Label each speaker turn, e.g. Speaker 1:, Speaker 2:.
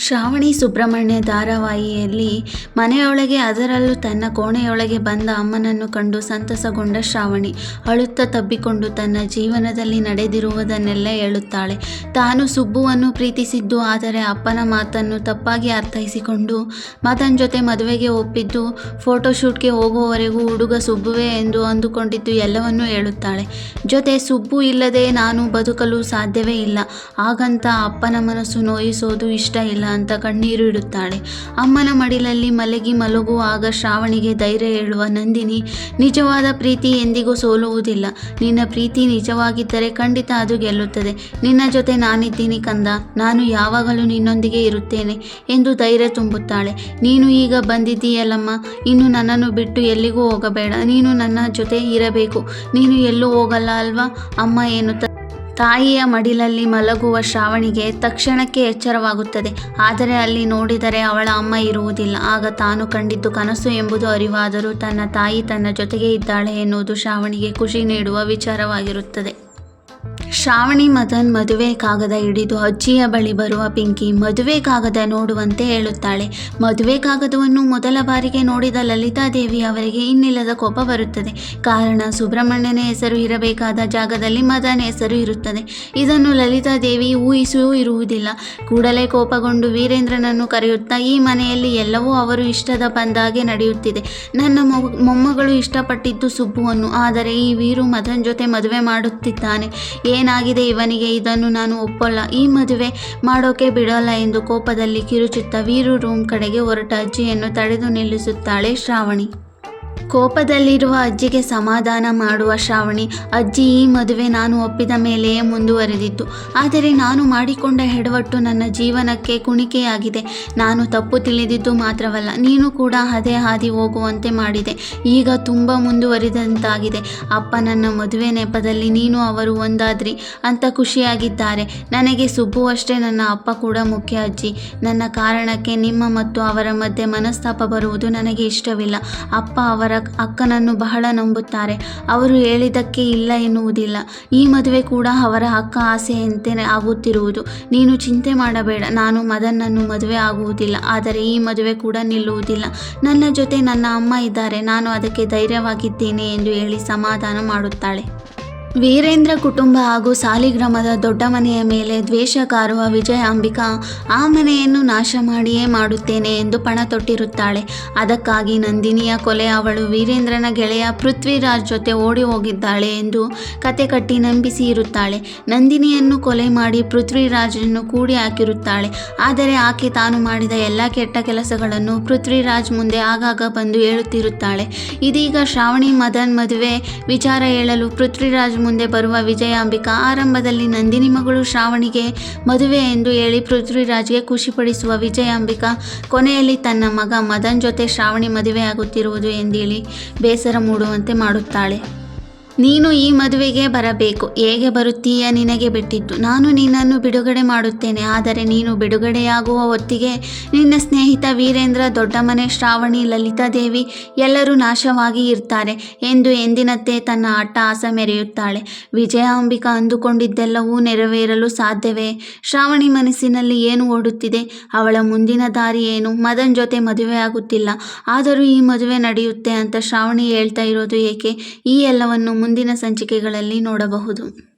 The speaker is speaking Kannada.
Speaker 1: ಶ್ರಾವಣಿ ಸುಬ್ರಹ್ಮಣ್ಯ ಧಾರಾವಾಹಿಯಲ್ಲಿ ಮನೆಯೊಳಗೆ ಅದರಲ್ಲೂ ತನ್ನ ಕೋಣೆಯೊಳಗೆ ಬಂದ ಅಮ್ಮನನ್ನು ಕಂಡು ಸಂತಸಗೊಂಡ ಶ್ರಾವಣಿ ಅಳುತ್ತ ತಬ್ಬಿಕೊಂಡು ತನ್ನ ಜೀವನದಲ್ಲಿ ನಡೆದಿರುವುದನ್ನೆಲ್ಲ ಹೇಳುತ್ತಾಳೆ. ತಾನು ಸುಬ್ಬುವನ್ನು ಪ್ರೀತಿಸಿದ್ದು, ಆದರೆ ಅಪ್ಪನ ಮಾತನ್ನು ತಪ್ಪಾಗಿ ಅರ್ಥೈಸಿಕೊಂಡು ಮದನ್ ಜೊತೆ ಮದುವೆಗೆ ಒಪ್ಪಿದ್ದು, ಫೋಟೋಶೂಟ್ಗೆ ಹೋಗುವವರೆಗೂ ಹುಡುಗ ಸುಬ್ಬುವೆ ಎಂದು ಅಂದುಕೊಂಡಿದ್ದು ಎಲ್ಲವನ್ನೂ ಹೇಳುತ್ತಾಳೆ. ಜೊತೆ ಸುಬ್ಬು ಇಲ್ಲದೆ ನಾನು ಬದುಕಲು ಸಾಧ್ಯವೇ ಇಲ್ಲ. ಹಾಗಂತ ಅಪ್ಪನ ಮನಸ್ಸು ನೋಯಿಸೋದು ಇಷ್ಟ ಇಲ್ಲ. ಅಂತ ಕಣ್ಣೀರು ಇಡುತ್ತಾಳೆ. ಅಮ್ಮನ ಮಡಿಲಲ್ಲಿ ಮಲಗಿ ಮಲಗುವಾಗ ಶ್ರಾವಣಿಗೆ ಧೈರ್ಯ ಹೇಳುವ ನಂದಿನಿ, ನಿಜವಾದ ಪ್ರೀತಿ ಎಂದಿಗೂ ಸೋಲುವುದಿಲ್ಲ. ನಿನ್ನ ಪ್ರೀತಿ ನಿಜವಾಗಿದ್ದರೆ ಖಂಡಿತ ಅದು ಗೆಲ್ಲುತ್ತದೆ. ನಿನ್ನ ಜೊತೆ ನಾನಿದ್ದೀನಿ ಕಂದ. ನಾನು ಯಾವಾಗಲೂ ನಿನ್ನೊಂದಿಗೆ ಇರುತ್ತೇನೆ ಎಂದು ಧೈರ್ಯ ತುಂಬುತ್ತಾಳೆ. ನೀನು ಈಗ ಬಂದಿದ್ದೀಯಲ್ಲಮ್ಮ. ಇನ್ನು ನನ್ನನ್ನು ಬಿಟ್ಟು ಎಲ್ಲಿಗೂ ಹೋಗಬೇಡ. ನೀನು ನನ್ನ ಜೊತೆ ಇರಬೇಕು. ನೀನು ಎಲ್ಲೂ ಹೋಗಲ್ಲ ಅಲ್ವಾ? ಅಮ್ಮ ಎನ್ನುತ್ತ ತಾಯಿಯ ಮಡಿಲಲ್ಲಿ ಮಲಗುವ ಶ್ರಾವಣಿಗೆ ತಕ್ಷಣಕ್ಕೆ ಎಚ್ಚರವಾಗುತ್ತದೆ. ಆದರೆ ಅಲ್ಲಿ ನೋಡಿದರೆ ಅವಳ ಅಮ್ಮ ಇರುವುದಿಲ್ಲ. ಆಗ ತಾನು ಕಂಡಿದ್ದು ಕನಸು ಎಂಬುದು ಅರಿವಾದರೂ ತನ್ನ ತಾಯಿ ತನ್ನ ಜೊತೆಗೆ ಇದ್ದಾಳೆ ಎನ್ನುವುದು ಶ್ರಾವಣಿಗೆ ಖುಷಿ ನೀಡುವ ವಿಚಾರವಾಗಿರುತ್ತದೆ. ಶ್ರಾವಣಿ ಮದನ್ ಮದುವೆ ಕಾಗದ ಹಿಡಿದು ಅಜ್ಜಿಯ ಬಳಿ ಬರುವ ಪಿಂಕಿ ಮದುವೆ ಕಾಗದ ನೋಡುವಂತೆ ಹೇಳುತ್ತಾಳೆ. ಮದುವೆ ಕಾಗದವನ್ನು ಮೊದಲ ಬಾರಿಗೆ ನೋಡಿದ ಲಲಿತಾದೇವಿ ಅವರಿಗೆ ಇನ್ನಿಲ್ಲದ ಕೋಪ ಬರುತ್ತದೆ. ಕಾರಣ ಸುಬ್ರಹ್ಮಣ್ಯನ ಹೆಸರು ಇರಬೇಕಾದ ಜಾಗದಲ್ಲಿ ಮದನ್ ಹೆಸರು ಇರುತ್ತದೆ. ಇದನ್ನು ಲಲಿತಾದೇವಿ ಊಹಿಸೂ ಇರುವುದಿಲ್ಲ. ಕೂಡಲೇ ಕೋಪಗೊಂಡು ವೀರೇಂದ್ರನನ್ನು ಕರೆಯುತ್ತಾ, ಈ ಮನೆಯಲ್ಲಿ ಎಲ್ಲವೂ ಅವರು ಇಷ್ಟದ ಬಂದಾಗೆ ನಡೆಯುತ್ತಿದೆ. ನನ್ನ ಮೊಮ್ಮಗಳು ಇಷ್ಟಪಟ್ಟಿದ್ದು ಸುಬ್ಬುವನ್ನು. ಆದರೆ ಈ ವೀರು ಮದನ್ ಜೊತೆ ಮದುವೆ ಮಾಡುತ್ತಿದ್ದಾನೆ. ಏನಾಗಿದೆ ಇವನಿಗೆ? ಇದನ್ನು ನಾನು ಒಪ್ಪಲ್ಲ. ಈ ಮದುವೆ ಮಾಡೋಕೆ ಬಿಡಲ್ಲ ಎಂದು ಕೋಪದಲ್ಲಿ ಕಿರುಚುತ್ತಾ ವೀರು ರೂಮ್ ಕಡೆಗೆ ಹೊರಟ ಅಜ್ಜಿಯನ್ನು ತಡೆದು ನಿಲ್ಲಿಸುತ್ತಾಳೆ ಶ್ರಾವಣಿ. ಕೋಪದಲ್ಲಿರುವ ಅಜ್ಜಿಗೆ ಸಮಾಧಾನ ಮಾಡುವ ಶ್ರಾವಣಿ, ಅಜ್ಜಿ, ಈ ಮದುವೆ ನಾನು ಒಪ್ಪಿದ ಮೇಲೆಯೇ ಮುಂದುವರೆದಿತ್ತು. ಆದರೆ ನಾನು ಮಾಡಿಕೊಂಡ ಹೆಡವಟ್ಟು ನನ್ನ ಜೀವನಕ್ಕೆ ಕುಣಿಕೆಯಾಗಿದೆ. ನಾನು ತಪ್ಪು ತಿಳಿದಿದ್ದು ಮಾತ್ರವಲ್ಲ, ನೀನು ಕೂಡ ಅದೇ ಹಾದಿ ಹೋಗುವಂತೆ ಮಾಡಿದೆ. ಈಗ ತುಂಬ ಮುಂದುವರಿದಂತಾಗಿದೆ. ಅಪ್ಪ ನನ್ನ ಮದುವೆ ನೆಪದಲ್ಲಿ ನೀನು ಅವರು ಒಂದಾದ್ರಿ ಅಂತ ಖುಷಿಯಾಗಿದ್ದಾರೆ. ನನಗೆ ಸುಬ್ಬುವಷ್ಟೇ ನನ್ನ ಅಪ್ಪ ಕೂಡ ಮುಖ್ಯ ಅಜ್ಜಿ. ನನ್ನ ಕಾರಣಕ್ಕೆ ನಿಮ್ಮ ಮತ್ತು ಅವರ ಮಧ್ಯೆ ಮನಸ್ತಾಪ ಬರುವುದು ನನಗೆ ಇಷ್ಟವಿಲ್ಲ. ಅಪ್ಪ ಅವರ ಅಕ್ಕನನ್ನು ಬಹಳ ನಂಬುತ್ತಾರೆ. ಅವರು ಹೇಳಿದ್ದಕ್ಕೆ ಇಲ್ಲ ಎನ್ನುವುದಿಲ್ಲ. ಈ ಮದುವೆ ಕೂಡ ಅವರ ಅಕ್ಕ ಆಸೆಯಂತೆ ಆಗುತ್ತಿರುವುದು. ನೀನು ಚಿಂತೆ ಮಾಡಬೇಡ. ನಾನು ಮದನನ್ನು ಮದುವೆ ಆಗುವುದಿಲ್ಲ. ಆದರೆ ಈ ಮದುವೆ ಕೂಡ ನಿಲ್ಲುವುದಿಲ್ಲ. ನನ್ನ ಜೊತೆ ನನ್ನ ಅಮ್ಮ ಇದ್ದಾರೆ. ನಾನು ಅದಕ್ಕೆ ಧೈರ್ಯವಾಗಿದ್ದೇನೆ ಎಂದು ಹೇಳಿ ಸಮಾಧಾನ ಮಾಡುತ್ತಾಳೆ. ವೀರೇಂದ್ರ ಕುಟುಂಬ ಹಾಗೂ ಸಾಲಿಗ್ರಾಮದ ದೊಡ್ಡ ಮನೆಯ ಮೇಲೆ ದ್ವೇಷ ಕಾರುವ ವಿಜಯ ಅಂಬಿಕಾ, ಆ ಮನೆಯನ್ನು ನಾಶ ಮಾಡಿಯೇ ಮಾಡುತ್ತೇನೆ ಎಂದು ಪಣ ತೊಟ್ಟಿರುತ್ತಾಳೆ. ಅದಕ್ಕಾಗಿ ನಂದಿನಿಯ ಕೊಲೆ ಅವಳು ವೀರೇಂದ್ರನ ಗೆಳೆಯ ಪೃಥ್ವಿರಾಜ್ ಜೊತೆ ಓಡಿ ಹೋಗಿದ್ದಾಳೆ ಎಂದು ಕತೆ ಕಟ್ಟಿ ನಂಬಿಸಿ ಇರುತ್ತಾಳೆ. ನಂದಿನಿಯನ್ನು ಕೊಲೆ ಮಾಡಿ ಪೃಥ್ವಿರಾಜನ್ನು ಕೂಡಿ ಹಾಕಿರುತ್ತಾಳೆ. ಆದರೆ ಆಕೆ ತಾನು ಮಾಡಿದ ಎಲ್ಲ ಕೆಟ್ಟ ಕೆಲಸಗಳನ್ನು ಪೃಥ್ವಿರಾಜ್ ಮುಂದೆ ಆಗಾಗ ಬಂದು ಹೇಳುತ್ತಿರುತ್ತಾಳೆ. ಇದೀಗ ಶ್ರಾವಣಿ ಮದನ್ ಮದುವೆ ವಿಚಾರ ಹೇಳಲು ಪೃಥ್ವಿರಾಜ್ ಮುಂದೆ ಬರುವ ವಿಜಯಾಂಬಿಕಾ ಆರಂಭದಲ್ಲಿ ನಂದಿನಿ ಮಗಳು ಶ್ರಾವಣಿಗೆ ಮದುವೆ ಎಂದು ಹೇಳಿ ಪೃಥ್ವಿರಾಜ್ಗೆ ಖುಷಿಪಡಿಸುವ ವಿಜಯಾಂಬಿಕಾ, ಕೊನೆಯಲ್ಲಿ ತನ್ನ ಮಗ ಮದನ್ ಜೊತೆ ಶ್ರಾವಣಿ ಮದುವೆಯಾಗುತ್ತಿರುವುದು ಎಂದೇಳಿ ಬೇಸರ ಮೂಡುವಂತೆ ಮಾಡುತ್ತಾಳೆ. ನೀನು ಈ ಮದುವೆಗೆ ಬರಬೇಕು. ಹೇಗೆ ಬರುತ್ತೀಯ ನಿನಗೆ ಬಿಟ್ಟಿದ್ದು. ನಾನು ನಿನ್ನನ್ನು ಬಿಡುಗಡೆ ಮಾಡುತ್ತೇನೆ. ಆದರೆ ನೀನು ಬಿಡುಗಡೆಯಾಗುವ ಹೊತ್ತಿಗೆ ನಿನ್ನ ಸ್ನೇಹಿತ ವೀರೇಂದ್ರ, ದೊಡ್ಡಮನೆ ಶ್ರಾವಣಿ ಲಲಿತಾದೇವಿ ಎಲ್ಲರೂ ನಾಶವಾಗಿ ಇರ್ತಾರೆ ಎಂದು ಎಂದಿನಂತೆ ತನ್ನ ಅಟ್ಟಹಾಸ ಮೆರೆಯುತ್ತಾಳೆ. ವಿಜಯಾಂಬಿಕಾ ಅಂದುಕೊಂಡಿದ್ದೆಲ್ಲವೂ ನೆರವೇರಲು ಸಾಧ್ಯವೇ? ಶ್ರಾವಣಿ ಮನಸ್ಸಿನಲ್ಲಿ ಏನು ಓಡುತ್ತಿದೆ? ಅವಳ ಮುಂದಿನ ದಾರಿ ಏನು? ಮದನ್ ಜೊತೆ ಮದುವೆಯಾಗುತ್ತಿಲ್ಲ ಆದರೂ ಈ ಮದುವೆ ನಡೆಯುತ್ತೆ ಅಂತ ಶ್ರಾವಣಿ ಹೇಳ್ತಾ ಇರೋದು ಏಕೆ? ಈ ಎಲ್ಲವನ್ನು ಮುಂದಿನ ಸಂಚಿಕೆಗಳಲ್ಲಿ ನೋಡಬಹುದು.